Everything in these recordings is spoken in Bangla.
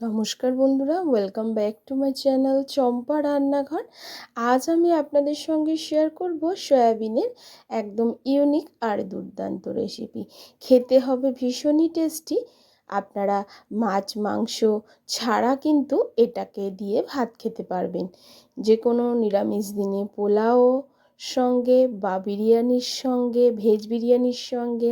নমস্কার বন্ধুরা welcome back to my channel Champa রান্নাঘর। আজ আমি আপনাদের সঙ্গে শেয়ার করব সয়াবিনের একদম ইউনিক আর দুর্দান্ত রেসিপি খেতে হবে ভীষণই টেস্টি আপনারা মাছ, মাংস ছাড়া কিন্তু এটাকে দিয়ে ভাত খেতে পারবেন। যে কোনো নিরামিষ দিনে পোলাও সঙ্গে বা বিরিয়ানির সঙ্গে ভেজ বিরিয়ানির সঙ্গে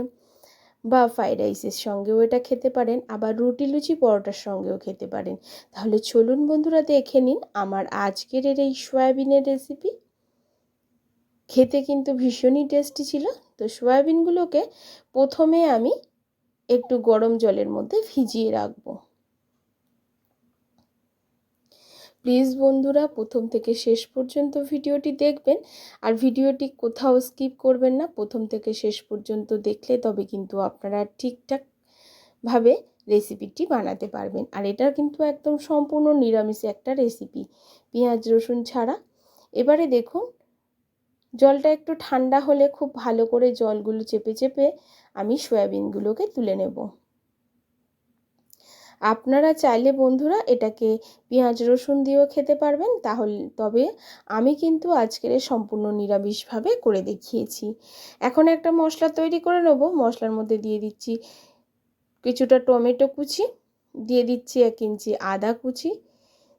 বা ফ্রাইড রাইসের সঙ্গেও এটা খেতে পারেন, আবার রুটি লুচি পরোটার সঙ্গেও খেতে পারেন। তাহলে চলুন বন্ধুরা দেখে নিন আমার আজকের এই সয়াবিনের রেসিপি খেতে কিন্তু ভীষণই টেস্টি ছিল। তো সয়াবিনগুলোকে প্রথমে আমি একটু গরম জলের মধ্যে ভিজিয়ে রাখব। প্লিজ বন্ধুরা প্রথম থেকে শেষ পর্যন্ত ভিডিওটি দেখবেন। আর ভিডিওটি কোথাও স্কিপ করবেন না, প্রথম থেকে শেষ পর্যন্ত দেখলে তবে কিন্তু আপনারা ঠিকঠাকভাবে রেসিপিটি বানাতে পারবেন। আর এটা কিন্তু একদম সম্পূর্ণ নিরামিষ একটা রেসিপি, পেঁয়াজ, রসুন ছাড়া। এবারে দেখুন, জলটা একটু ঠান্ডা হলে খুব ভালো করে জলগুলো চেপে চেপে আমি সয়াবিনগুলোকে তুলে নেব। আপনারা চাইলে বন্ধুরা এটাকে পেঁয়াজ রসুন দিয়েও খেতে পারবেন। তাহলে, তবে আমি কিন্তু আজকের সম্পূর্ণ নিরামিষভাবে করে দেখিয়েছি। এখন একটা মশলা তৈরি করে নেব। মশলার মধ্যে দিয়ে দিচ্ছি কিছুটা টমেটো কুচি, দিয়ে দিচ্ছি এক ইঞ্চি আদা কুচি,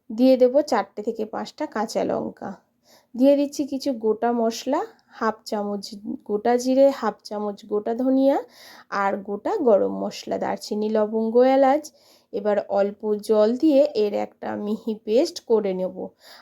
দিয়ে দেব চারটে থেকে পাঁচটা কাঁচা লঙ্কা। দিয়ে দিচ্ছি কিছু গোটা মশলা, হাফ চামচ গোটা জিরে, হাফ চামচ গোটা ধনিয়া আর গোটা গরম মশলা, দারচিনি, লবঙ্গ, এলাচ এবার অল্প জল দিয়ে এর একটা মিহি পেস্ট করে নেব।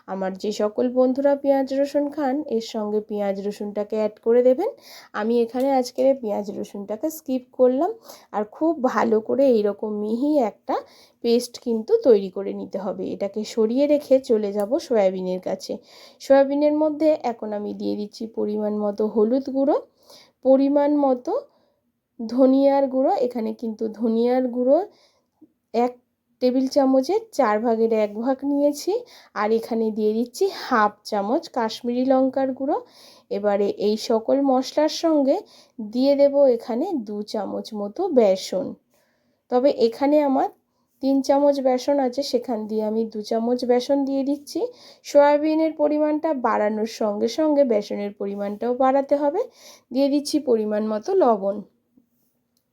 আমার যে সকল বন্ধুরা পেঁয়াজ রসুন খান, এর সঙ্গে পেঁয়াজ রসুনটাকে অ্যাড করে দেবেন। আমি এখানে আজকের পেঁয়াজ রসুনটাকে স্কিপ করলাম। আর খুব ভালো করে এইরকম মিহি একটা পেস্ট কিন্তু তৈরি করে নিতে হবে। এটাকে সরিয়ে রেখে চলে যাব সয়াবিনের কাছে। সয়াবিনের মধ্যে এখন আমি দিয়ে দিচ্ছি পরিমাণ মতো হলুদ গুঁড়ো, পরিমাণ মতো ধনিয়ার গুঁড়ো। এখানে কিন্তু ধনিয়ার গুঁড়ো এক টেবিল চামচের চার ভাগের এক ভাগ নিয়েছি। আর এখানে দিয়ে দিচ্ছি হাফ চামচ কাশ্মীরি লঙ্কার গুঁড়ো। এবারে এই সকল মশলার সঙ্গে দিয়ে দেব এখানে দু চামচ মতো বেসন। তবে এখানে আমার তিন চামচ বেসন আছে, সেখান দিয়ে আমি দু চামচ বেসন দিয়ে দিচ্ছি। সয়াবিনের পরিমাণটা বাড়ানোর সঙ্গে সঙ্গে বেসনের পরিমাণটাও বাড়াতে হবে। দিয়ে দিচ্ছি পরিমাণ মতো লবণ।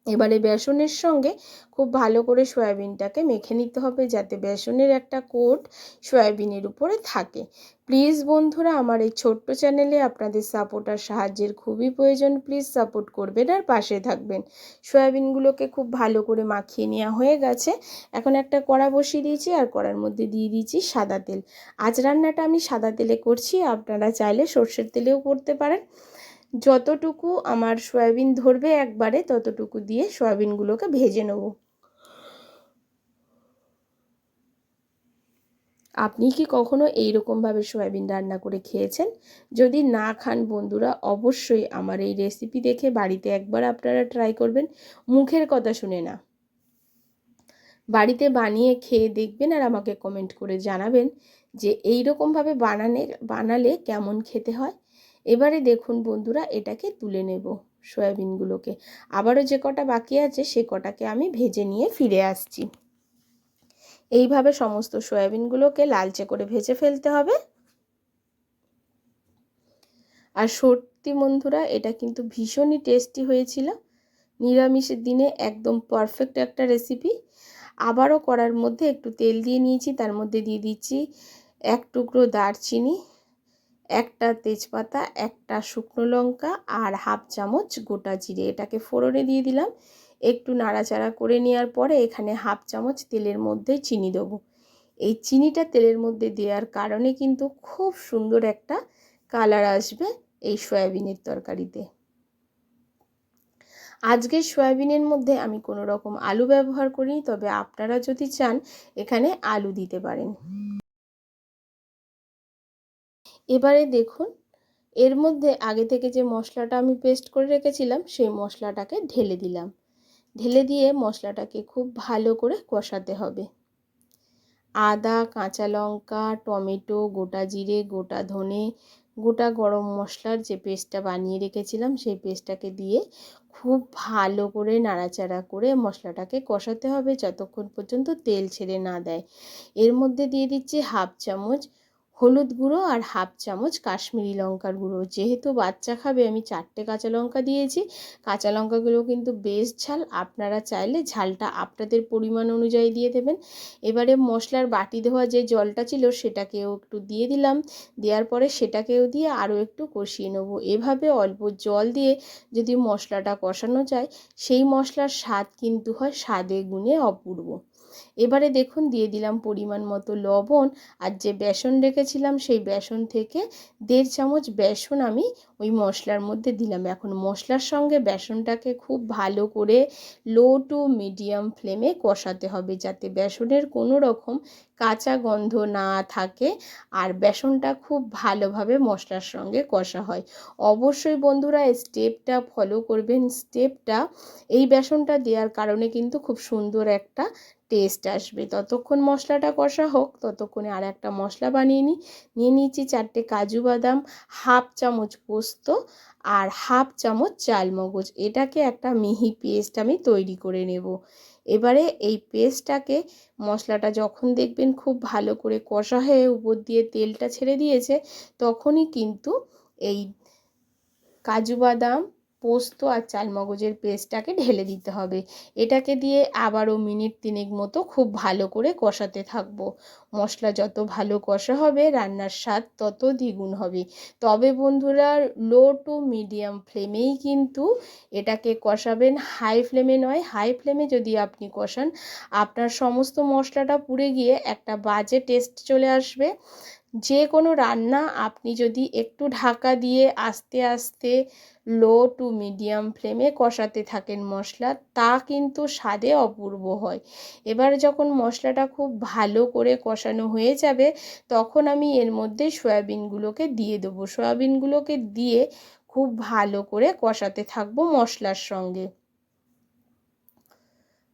এবারে বেসনের সঙ্গে খুব ভালো করে সয়াবিনটাকে মেখে নিতে হবে যাতে বেসনের একটা কোট সয়াবিনের উপরে থাকে। প্লিজ বন্ধুরা, আমার এই ছোট্ট চ্যানেলে আপনাদের সাপোর্ট আর সাহায্যের খুবই প্রয়োজন। প্লিজ সাপোর্ট করবেন আর পাশে থাকবেন। সয়াবিনগুলোকে খুব ভালো করে মাখিয়ে নেওয়া হয়ে গেছে। এখন একটা কড়া বসিয়ে দিয়েছি আর কড়ার মধ্যে দিয়ে দিয়েছি সাদা তেল। আজ রান্নাটা আমি সাদা তেলে করছি। আপনারা চাইলে সর্ষের তেলেও করতে পারেন। যতটুকু আমার সয়াবিন ধরবে একবারে, ততটুকু দিয়ে সয়াবিনগুলোকে ভেজে নেব। আপনি কি কখনো এই রকমভাবে সয়াবিন রান্না করে খেয়েছেন? যদি না খান বন্ধুরা, অবশ্যই আমার এই রেসিপি দেখে বাড়িতে একবার আপনারা ট্রাই করবেন। মুখের কথা শুনে না। বাড়িতে বানিয়ে খেয়ে দেখবেন আর আমাকে কমেন্ট করে জানাবেন যে এই রকমভাবে বানানে বানালে কেমন খেতে হয়। এবারে দেখুন বন্ধুরা, এটাকে তুলে নেব সয়াবিনগুলোকে। আবারও যে কটা বাকি আছে, সে কটাকে আমি ভেজে নিয়ে ফিরে আসছি। এইভাবে সমস্ত সয়াবিনগুলোকে লালচে করে ভেজে ফেলতে হবে। আর সত্যি বন্ধুরা, এটা কিন্তু ভীষণই টেস্টি হয়েছিল। নিরামিষের দিনে একদম পারফেক্ট একটা রেসিপি। আবারও করার মধ্যে একটু তেল দিয়ে নিয়েছি, তার মধ্যে দিয়ে দিচ্ছি এক টুকরো দারচিনি একটা তেজপাতা, একটা শুকনো লঙ্কা আর হাফ চামচ গোটা জিরে। এটাকে ফোড়নে দিয়ে দিলাম। একটু নাড়াচাড়া করে নেওয়ার পরে এখানে হাফ চামচ তেলের মধ্যে চিনি দেবো। এই চিনিটা তেলের মধ্যে দেওয়ার কারণে কিন্তু খুব সুন্দর একটা কালার আসবে এই সয়াবিনের তরকারিতে। আজকের সয়াবিনের মধ্যে আমি কোনো রকম আলু ব্যবহার করিনি, তবে আপনারা যদি চান এখানে আলু দিতে পারেন। এবারে দেখুন, এর মধ্যে আগে থেকে যে মশলাটা আমি পেস্ট করে রেখেছিলাম, সেই মশলাটাকে ঢেলে দিলাম। ঢেলে দিয়ে মশলাটাকে খুব ভালো করে কষাতে হবে। আদা, কাঁচা লঙ্কা, টমেটো, গোটা জিরে, গোটা ধনে, গোটা গরম মশলার যে পেস্টটা বানিয়ে রেখেছিলাম, সেই পেস্টটাকে দিয়ে খুব ভালো করে নাড়াচাড়া করে মশলাটাকে কষাতে হবে, যতক্ষণ পর্যন্ত তেল ছেড়ে না দেয়। এর মধ্যে দিয়ে দিচ্ছি হাফ চামচ হলুদ গুঁড়ো আর হাফ চামচ কাশ্মীরি লঙ্কার গুঁড়ো। যেহেতু বাচ্চা খাবে, আমি চারটে কাঁচা লঙ্কা দিয়েছি। কাঁচা লঙ্কাগুলো কিন্তু বেশ ঝাল। আপনারা চাইলে ঝালটা আপনাদের পরিমাণ অনুযায়ী দিয়ে দেবেন। এবারে মশলার বাটি দেওয়া যে জলটা ছিল, সেটাকেও একটু দিয়ে দিলাম। দেওয়ার পরে সেটাকেও দিয়ে আরও একটু কষিয়ে নেব। এভাবে অল্প জল দিয়ে যদি মশলাটা কষানো যায়, সেই মশলার স্বাদ কিন্তু হয় স্বাদে গুণে অপূর্ব। এবারে দেখুন দিয়ে দিলাম পরিমাণ মতো লবণ আর যে বেসন রেখেছিলাম সেই বেসন থেকে দেড় চামচ বেসন আমি ওই মশলার মধ্যে দিলাম। এখন মশলার সঙ্গে বেসনটাকে খুব ভালো করে লো টু মিডিয়াম ফ্লেমে কষাতে হবে যাতে বেসনের কোনো রকম কাঁচা গন্ধ না থাকে আর বেসনটা খুব ভালোভাবে মশলার সঙ্গে কষা হয়। অবশ্যই বন্ধুরা স্টেপটা ফলো করবেন। স্টেপটা এই বেসনটা দেওয়ার কারণে কিন্তু খুব সুন্দর একটা টেস্ট আসবে। ততক্ষণ মশলাটা কষা হোক, ততক্ষণে আর একটা মশলা বানিয়ে নিই নিয়ে নিয়েছি চারটে কাজু বাদাম, হাফ চামচ পোস্ত আর হাফ চামচ চালমগজ। এটাকে একটা মিহি পেস্ট আমি তৈরি করে নেব। এবারে এই পেস্টটাকে মশলাটা যখন দেখবেন খুব ভালো করে কষা হয়ে উপর দিয়ে তেলটা ছেড়ে দিয়েছে, তখনই কিন্তু এই কাজু বাদাম পোস্ত আর চালমগজের পেস্টটাকে ঢেলে দিতে হবে। এটাকে দিয়ে আবারও মিনিট তিনেক মতো খুব ভালো করে কষাতে থাকব। মশলা যত ভালো কষা হবে, রান্নার স্বাদ তত দ্বিগুণ হবে। তবে বন্ধুরা, লো টু মিডিয়াম ফ্লেমেই কিন্তু এটাকে কষাবেন। হাই ফ্লেমে নয়, হাই ফ্লেমে যদি আপনি কষান, আপনার সমস্ত মশলাটা পুড়ে গিয়ে একটা বাজে টেস্ট চলে আসবে। যে কোনো রান্না আপনি যদি একটু ঢাকা দিয়ে আস্তে আস্তে লো টু মিডিয়াম ফ্লেমে কষাতে থাকেন মশলা, তা কিন্তু স্বাদে অপূর্ব হয়। এবার যখন মশলাটা খুব ভালো করে কষানো হয়ে যাবে, তখন আমি এর মধ্যে সয়াবিনগুলোকে দিয়ে দেবো। সয়াবিনগুলোকে দিয়ে খুব ভালো করে কষাতে থাকব মশলার সঙ্গে।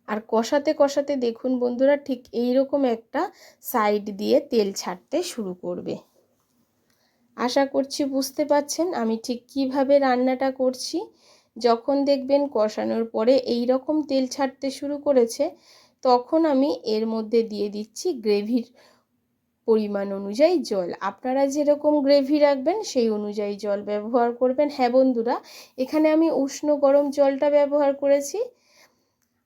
আর কষাতে কষাতে দেখুন বন্ধুরা ঠিক এই রকম একটা সাইড দিয়ে তেল ছাড়তে শুরু করবে। আশা করছি বুঝতে পাচ্ছেন আমি ঠিক কীভাবে রান্নাটা করছি। যখন দেখবেন কষানোর পরে এই রকম তেল ছাড়তে শুরু করেছে, তখন আমি এর মধ্যে দিয়ে দিচ্ছি গ্রেভির পরিমাণ অনুযায়ী জল। আপনারা যেরকম গ্রেভি রাখবেন, সেই অনুযায়ী জল ব্যবহার করবেন। হ্যাঁ বন্ধুরা, এখানে আমি উষ্ণ গরম জলটা ব্যবহার করেছি।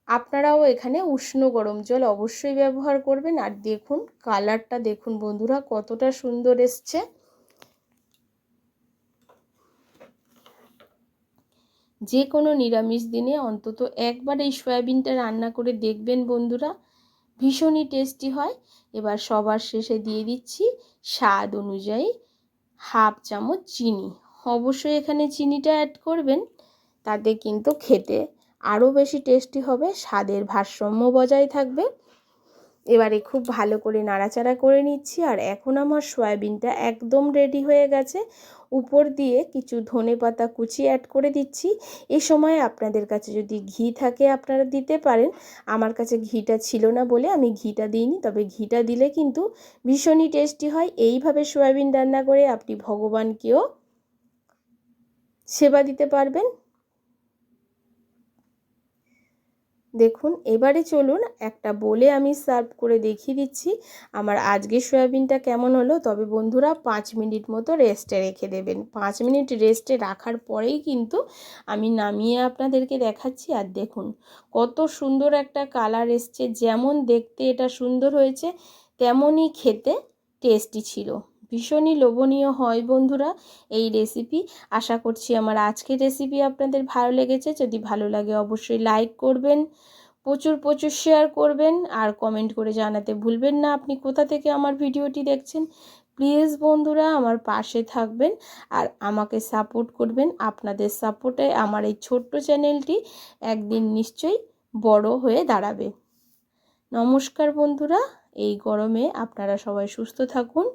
আপনারাও এখানে উষ্ণ গরম জল অবশ্যই ব্যবহার করবেন। আর দেখুন, কালারটা দেখুন বন্ধুরা, কতটা সুন্দর এসছে। যে কোনো নিরামিষ দিনে অন্তত একবার এই সয়াবিনটা রান্না করে দেখবেন বন্ধুরা। ভীষণই টেস্টি হয়। এবার সবার শেষে দিয়ে দিচ্ছি স্বাদ অনুযায়ী হাফ চামচ চিনি। অবশ্যই এখানে চিনিটা অ্যাড করবেন, তাতে কিন্তু খেতে আরও বেশি টেস্টি হবে, স্বাদের ভারসাম্য বজায় থাকবে। এবারে খুব ভালো করে নাড়াচাড়া করে নিচ্ছি, আর এখন আমার সয়াবিনটা একদম রেডি হয়ে গেছে। উপর দিয়ে কিছু ধনে পাতা কুচি অ্যাড করে দিচ্ছি। এই সময় আপনাদের কাছে যদি ঘি থাকে আপনারা দিতে পারেন। আমার কাছে ঘিটা ছিল না বলে আমি ঘিটা দিইনি, তবে ঘিটা দিলে কিন্তু ভীষণই টেস্টি হয়। এইভাবে সয়াবিন রান্না করে আপনি ভগবানকেও সেবা দিতে পারবেন। দেখুন, এবারে চলুন একটা বলে আমি সার্ভ করে দেখিয়ে দিচ্ছি। আমার আজকে সয়াবিনটা কেমন হলো? তবে বন্ধুরা পাঁচ মিনিট মতো রেস্টে রেখে দেবেন। পাঁচ মিনিট রেস্টে রাখার পরেই কিন্তু আমি নামিয়ে আপনাদেরকে দেখাচ্ছি। আর দেখুন, কত সুন্দর একটা কালার এসছে। যেমন দেখতে এটা সুন্দর হয়েছে, তেমনই খেতে টেস্টি ছিল। ভীষণই লোভনীয় হয় বন্ধুরা এই রেসিপি আশা করছি আমার আজকের রেসিপি আপনাদের ভালো লেগেছে। যদি ভালো লাগে অবশ্যই লাইক করবেন, প্রচুর প্রচুর শেয়ার করবেন আর কমেন্ট করে জানাতে ভুলবেন না আপনি কোথা থেকে আমার ভিডিওটি দেখছেন। প্লিজ বন্ধুরা আমার পাশে থাকবেন আর আমাকে সাপোর্ট করবেন। আপনাদের সাপোর্টে আমার এই ছোট্ট চ্যানেলটি একদিন নিশ্চয়ই বড় হয়ে দাঁড়াবে। নমস্কার বন্ধুরা, এই গরমে আপনারা সবাই সুস্থ থাকুন